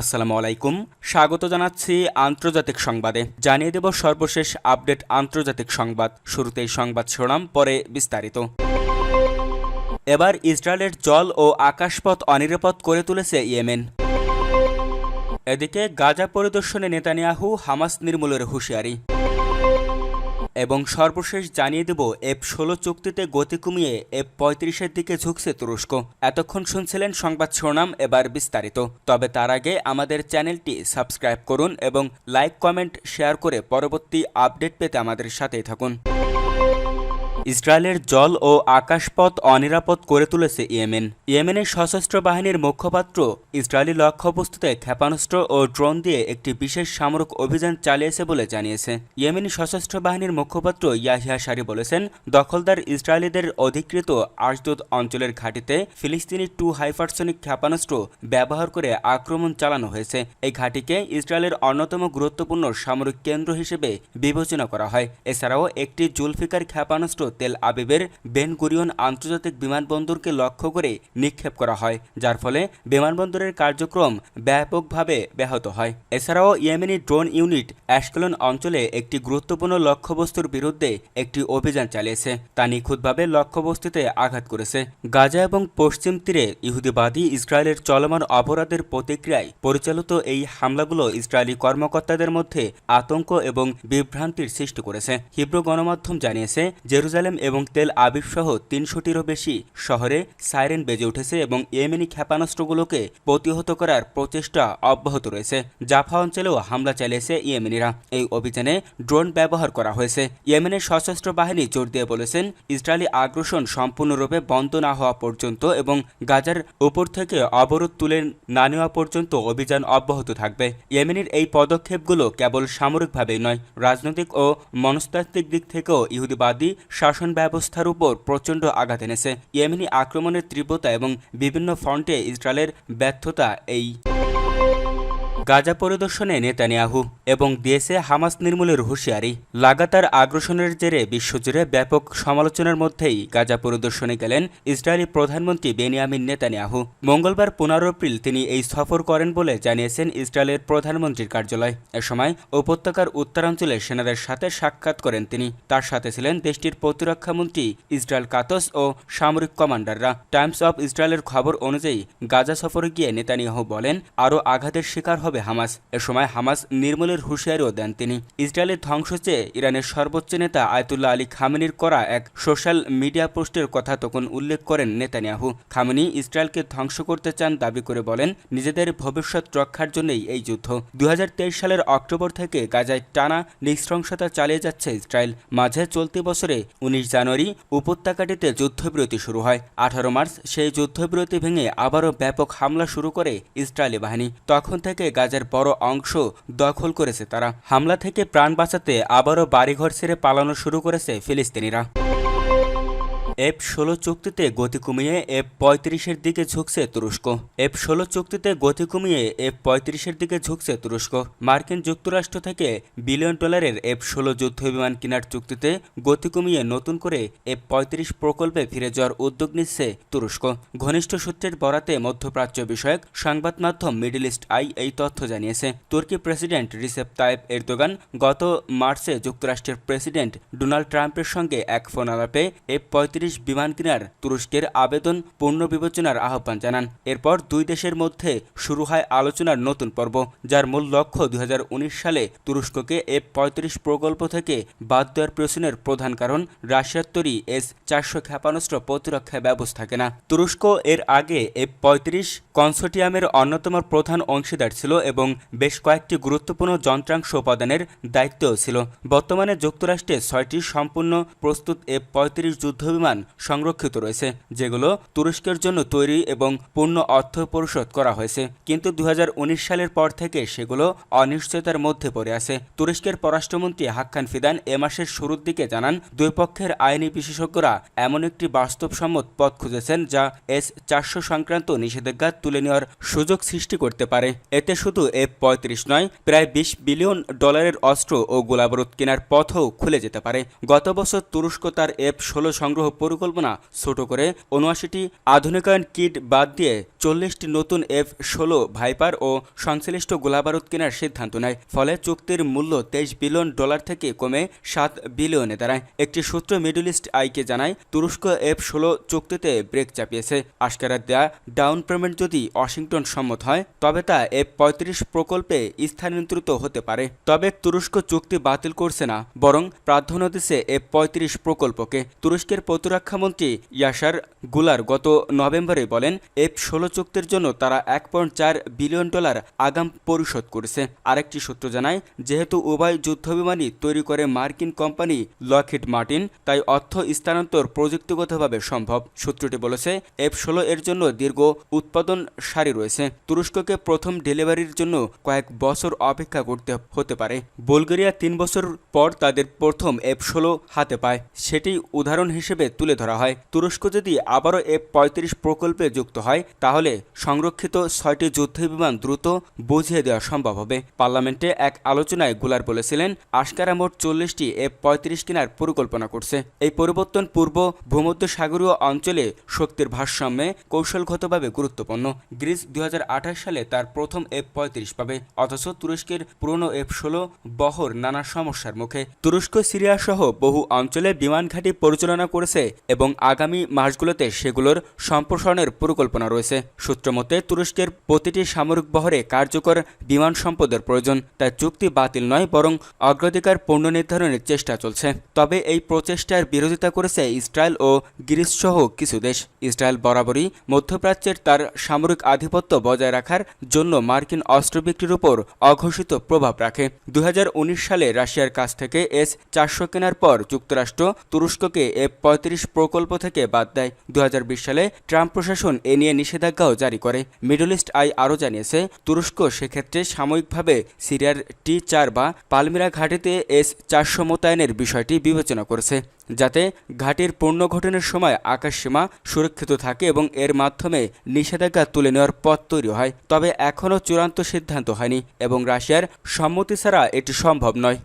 আসসালামু আলাইকুম। স্বাগত জানাচ্ছি আন্তর্জাতিক সংবাদে। জানিয়ে দেব সর্বশেষ আপডেট আন্তর্জাতিক সংবাদ। শুরুতেই সংবাদ শিরোনাম, পরে বিস্তারিত। এবার ইসরায়েলের জল ও আকাশপথ অনিরাপদ করে তুলেছে ইয়েমেন। এদিকে গাজা পরিদর্শনে নেতানিয়াহু হামাস নির্মূলের হুঁশিয়ারি। এবং সর্বশেষ জানিয়ে দেব এফ ষোলো চুক্তিতে গতি কমিয়ে এফ পঁয়ত্রিশের দিকে ঝুঁকছে তুরস্ক। এতক্ষণ শুনছিলেন সংবাদ শিরোনাম এবার বিস্তারিত। তবে তার আগে আমাদের চ্যানেলটি সাবস্ক্রাইব করুন এবং লাইক, কমেন্ট, শেয়ার করে পরবর্তী আপডেট পেতে আমাদের সাথেই থাকুন। ইসরায়েলের জল ও আকাশপথ অনিরাপদ করে তুলেছে ইয়েমেন। ইয়েমেনের সশস্ত্র বাহিনীর মুখপাত্র ইসরায়েলি লক্ষ্যবস্তুতে ক্ষেপণাস্ত্র ও ড্রোন দিয়ে একটি বিশেষ সামরিক অভিযান চালিয়েছে বলে জানিয়েছে। ইয়েমেনি সশস্ত্র বাহিনীর মুখপাত্র ইয়াহিয়া সারি বলেছেন, দখলদার ইসরায়েলিদের অধিকৃত আশদুদ অঞ্চলের ঘাঁটিতে ফিলিস্তিনি টু হাইপারসনিক ক্ষেপণাস্ত্র ব্যবহার করে আক্রমণ চালানো হয়েছে। এই ঘাঁটিকে ইসরায়েলের অন্যতম গুরুত্বপূর্ণ সামরিক কেন্দ্র হিসেবে বিবেচনা করা হয়। এছাড়াও একটি জুলফিকার ক্ষেপণাস্ত্র তেল আবেবের বেন গুরিয়ন আন্তর্জাতিক বিমানবন্দরকে লক্ষ্য করে নিক্ষেপ করা হয়, যার ফলে বিমানবন্দরের কার্যক্রম ব্যাপকভাবে ব্যাহত হয়। এছাড়াও ইয়েমেনি ড্রোন ইউনিট অ্যাশকেলন অঞ্চলে একটি গুরুত্বপূর্ণ লক্ষ্যবস্তুর বিরুদ্ধে একটি অভিযান চালিয়েছে। তা নিখুঁতভাবে লক্ষ্যবস্তুতে আঘাত করেছে। গাজা এবং পশ্চিম তীরে ইহুদিবাদী ইসরায়েলের চলমান অপরাধের প্রতিক্রিয়ায় পরিচালিত এই হামলাগুলো ইসরায়েলি কর্মকর্তাদের মধ্যে আতঙ্ক এবং বিভ্রান্তির সৃষ্টি করেছে। হিব্রু গণমাধ্যম জানিয়েছে, জেরুজালেম এবং তেল আবিব সহ তিনশোটিরও বেশি শহরে সাইরেন বেজে উঠেছে এবং ইয়েমেনি ক্ষেপণাস্ত্রগুলোকে প্রতিহত করার প্রচেষ্টা অব্যাহত রয়েছে। জাফা অঞ্চলেও হামলা চালিয়েছে ইয়েমেনিরা। এই অভিযানে ড্রোন ব্যবহার করা হয়েছে। ইয়েমেনের সশস্ত্র বাহিনী জোর দিয়ে বলেছেন, ইসরায়েলি আগ্রাসন সম্পূর্ণরূপে বন্ধ না হওয়া পর্যন্ত এবং গাজার উপর থেকে অবরোধ তুলে না নেওয়া পর্যন্ত অভিযান অব্যাহত থাকবে। ইয়েমেনের এই পদক্ষেপগুলো কেবল সামরিকভাবেই নয়, রাজনৈতিক ও মনস্তাত্ত্বিক দিক থেকেও ইহুদিবাদী শাসন ব্যবস্থার উপর প্রচণ্ড আঘাত এনেছে। ইয়েমেনি আক্রমণের তীব্রতা এবং বিভিন্ন ফ্রন্টে ইসরায়েলের ব্যর্থতা এই। গাজা পরিদর্শনে নেতানিয়াহু এবং দিয়েছে হামাস নির্মূলের হুঁশিয়ারি। লাগাতার আগ্রাসনের জেরে বিশ্বজুড়ে ব্যাপক সমালোচনার মধ্যেই গাজা পরিদর্শনে গেলেন ইসরায়েলি প্রধানমন্ত্রী বেনিয়ামিন নেতানিয়াহু। মঙ্গলবার পনেরো এপ্রিল তিনি এই সফর করেন বলে জানিয়েছেন ইসরায়েলের প্রধানমন্ত্রীর কার্যালয়। এ সময় উপত্যকার উত্তরাঞ্চলে সেনাদের সাথে সাক্ষাৎ করেন তিনি। তার সাথে ছিলেন দেশটির প্রতিরক্ষামন্ত্রী ইসরায়েল কাতস ও সামরিক কমান্ডাররা। টাইমস অব ইসরায়েলের খবর অনুযায়ী গাজা সফরে গিয়ে নেতানিয়াহু বলেন, আরও আঘাতের শিকার হবে হামাস। এ সময় হামাস নির্মূলের হুঁশিয়ারিও দেন তিনি। ইসরায়েলের ধ্বংস চেয়ে ইরানের সর্বোচ্চ নেতা আয়তুল্লাহ আলী খামেনির করা এক সোশ্যাল মিডিয়া পোস্টের কথা তখন উল্লেখ করেন নেতানিয়াহু। খামেনি ইসরায়েলকে ধ্বংস করতে চান দাবি করে বলেন, নিজেদের ভবিষ্যৎ রক্ষার জন্যই এই যুদ্ধ। দু হাজার তেইশ সালের অক্টোবর থেকে গাজায় টানা নৃশংসতা চালিয়ে যাচ্ছে ইসরায়েল। মাঝে চলতি বছরে উনিশ জানুয়ারি উপত্যকাটিতে যুদ্ধবিরতি শুরু হয়। আঠারো মার্চ সেই যুদ্ধবিরতি ভেঙে আবারও ব্যাপক হামলা শুরু করে ইসরায়েলি বাহিনী। তখন থেকে গাজার বড় অংশ দখল করেছে তারা। হামলা থেকে প্রাণ বাঁচাতে আবারও বাড়িঘর ছেড়ে পালানো শুরু করেছে ফিলিস্তিনিরা। এফ ষোলো চুক্তিতে গতি কমিয়ে এফ পঁয়ত্রিশের দিকে ঝুঁকছে তুরস্ক। এফ ষোলো চুক্তিতে গতি কমিয়ে এফ পঁয়ত্রিশের দিকে ঝুঁকছে তুরস্ক। মার্কিন যুক্তরাষ্ট্র থেকে বিলিয়ন ডলারের এফ ষোলো যুদ্ধ বিমান কেনার চুক্তিতে গতি কমিয়ে নতুন করে এফ পঁয়ত্রিশ প্রকল্পে ফিরে যাওয়ার উদ্যোগ নিচ্ছে তুরস্ক। ঘনিষ্ঠ সূত্রের বরাতে মধ্যপ্রাচ্য বিষয়ক সংবাদ মাধ্যম মিডল ইস্ট আই এই তথ্য জানিয়েছে। তুর্কি প্রেসিডেন্ট রিসেপ তায়েব এরদোগান গত মার্চে যুক্তরাষ্ট্রের প্রেসিডেন্ট ডোনাল্ড ট্রাম্পের সঙ্গে এক ফোন আলাপে এফ পঁয়ত্রিশ বিমান কেনার তুরস্কের আবেদন পুনর্বিবেচনার আহ্বান জানান। এরপর দুই দেশের মধ্যে শুরু হয় আলোচনার নতুন পর্ব, যার মূল লক্ষ্য দু হাজার উনিশ সালে তুরস্ককে এফ পঁয়ত্রিশ প্রকল্প থেকে বাদ দেওয়ার পেছনের প্রধান কারণ, রাশিয়ার তৈরি এস চারশো ক্ষেপণাস্ত্র প্রতিরক্ষা ব্যবস্থা কেনা। তুরস্ক এর আগে এফ পঁয়ত্রিশ কনসোটিয়ামের অন্যতম প্রধান অংশীদার ছিল এবং বেশ কয়েকটি গুরুত্বপূর্ণ যন্ত্রাংশ উপাদানের দায়িত্বও ছিল। বর্তমানে যুক্তরাষ্ট্রে ছয়টি সম্পূর্ণ প্রস্তুত এফ পঁয়ত্রিশ যুদ্ধবিমান সংরক্ষিত রয়েছে, যেগুলো তুরস্কের জন্য তৈরি এবং পূর্ণ অর্থ পরিশোধ করা হয়েছে। কিন্তু দু হাজার উনিশ সালের পর থেকে সেগুলো অনিশ্চয়তার মধ্যে পড়ে আছে। তুরস্কের পররাষ্ট্রমন্ত্রী হাক্কান ফিদান এ মাসের শুরুর দিকে জানান, দুই পক্ষের আইনি বিশেষজ্ঞরা এমন একটি বাস্তবসম্মত পথ খুঁজেছেন যা এস চারশো সংক্রান্ত নিষেধাজ্ঞা তুলে নেওয়ার সুযোগ সৃষ্টি করতে পারে। এতে শুধু এফ পঁয়ত্রিশ নয়, প্রায় বিশ বিলিয়ন ডলারের অস্ত্র ও গোলাবারুদ কেনার পথও খুলে যেতে পারে। গত বছর তুরস্ক তার এফ ষোলো সংগ্রহ পরিকল্পনা ছোট করে উনআশিটি আধুনিকায়ন কিট বাদ দিয়ে চল্লিশটি নতুন এফ ষোলো ভাইপার ও সংশ্লিষ্ট গোলাবারুদ কেনার সিদ্ধান্ত নেয়। ফলে চুক্তির মূল্য তেইশ বিলিয়ন ডলার থেকে কমে সাত বিলিয়নে দাঁড়ায়। একটি সূত্র মিডল ইস্ট আইকে জানায়, তুরস্ক এফ ষোলো চুক্তিতে ব্রেক চাপিয়েছে। আশকারা দেয়া ডাউন পেমেন্ট যদি ওয়াশিংটন সম্মত হয়, তবে তা এফ পঁয়ত্রিশ প্রকল্পে স্থানান্তরিত হতে পারে। তবে তুরস্ক চুক্তি বাতিল করছে না, বরং প্রাধান্য দিচ্ছে এফ পঁয়ত্রিশ প্রকল্পকে। তুরস্কের প্রতিরক্ষামন্ত্রী ইয়াসারগুলার গত নভেম্বরে বলেন, এফ ষোলো চুক্তির জন্য তারা এক পয়েন্ট চার বিলিয়ন ডলার আগাম পরিশোধ করেছে। আরেকটি সূত্র জানায়, যেহেতু উভয় যুদ্ধবিমানই তৈরি করে মার্কিন কোম্পানি লকহিড মার্টিন, তাই অর্থ স্থানান্তর প্রযুক্তিগতভাবে সম্ভব। সূত্রটি বলেছে, এফ ষোলো এর জন্য দীর্ঘ উৎপাদন সারি রয়েছে। তুরস্ককে প্রথম ডেলিভারির জন্য কয়েক বছর অপেক্ষা করতে হতে পারে। বুলগেরিয়া তিন বছর পর তাদের প্রথম এফ ষোলো হাতে পায়। সেটি উদাহরণ হিসেবে তুলে ধরা হয়। তুরস্ক যদি আবারও এফ পঁয়ত্রিশ প্রকল্পে যুক্ত হয়, তাহলে সংরক্ষিত ছয়টি যুদ্ধবিমান দ্রুত বুঝিয়ে দেওয়া সম্ভব হবে। পার্লামেন্টে এক আলোচনায়গুলার বলেছিলেন, আশকারা মোট চল্লিশটি এফ পঁয়ত্রিশ কেনার পরিকল্পনা করছে। এই পরিবর্তন পূর্ব ভূমধ্যসাগরীয় অঞ্চলে শক্তির ভারসাম্যে কৌশলগতভাবে গুরুত্বপূর্ণ। গ্রিস দু হাজার আঠাশ সালে তার প্রথম এফ পঁয়ত্রিশ পাবে, অথচ তুরস্কের পুরনো এফ ষোলো বহর নানা সমস্যার মুখে। তুরস্ক সিরিয়া সহ বহু অঞ্চলে বিমান ঘাঁটি পরিচালনা করেছে এবং আগামী মাসগুলোতে সেগুলোর সম্প্রসারণের পরিকল্পনা রয়েছে। সূত্রমতে তুরস্কের প্রতিটি সামরিক বহরে কার্যকর বিমান সম্পদের প্রয়োজন, তাই চুক্তি বাতিল নয়, বরং অগ্রাধিকার পণ্য নির্ধারণের চেষ্টা চলছে। তবে এই প্রচেষ্টার বিরোধিতা করেছে ইসরায়েল ও গ্রিস সহ কিছু দেশ। ইসরায়েল বরাবরই মধ্যপ্রাচ্যের তার সামরিক আধিপত্য বজায় রাখার জন্য মার্কিন অস্ত্র বিক্রির উপর অঘোষিত প্রভাব রাখে। দুই হাজার উনিশ সালে রাশিয়ার কাছ থেকে এস চারশো কেনার পর যুক্তরাষ্ট্র তুরস্ককে এফ পঁয়ত্রিশ প্রকল্প থেকে বাদ দেয়। দু হাজার বিশ সালে ট্রাম্প প্রশাসন এ নিয়ে নিষেধাজ্ঞাও জারি করে। মিডল ইস্ট আই আরও জানিয়েছে, তুরস্ক সেক্ষেত্রে সাময়িকভাবে সিরিয়ার টি চার বা পালমিরা ঘাটিতে এস চারশো মোতায়েনের বিষয়টি বিবেচনা করেছে, যাতে ঘাটির পুনর্গঠনের সময় আকাশসীমা সুরক্ষিত থাকে এবং এর মাধ্যমে নিষেধাজ্ঞা তুলে নেওয়ার পথ তৈরি হয়। তবে এখনও চূড়ান্ত সিদ্ধান্ত হয়নি এবং রাশিয়ার সম্মতি ছাড়া এটি সম্ভব নয়।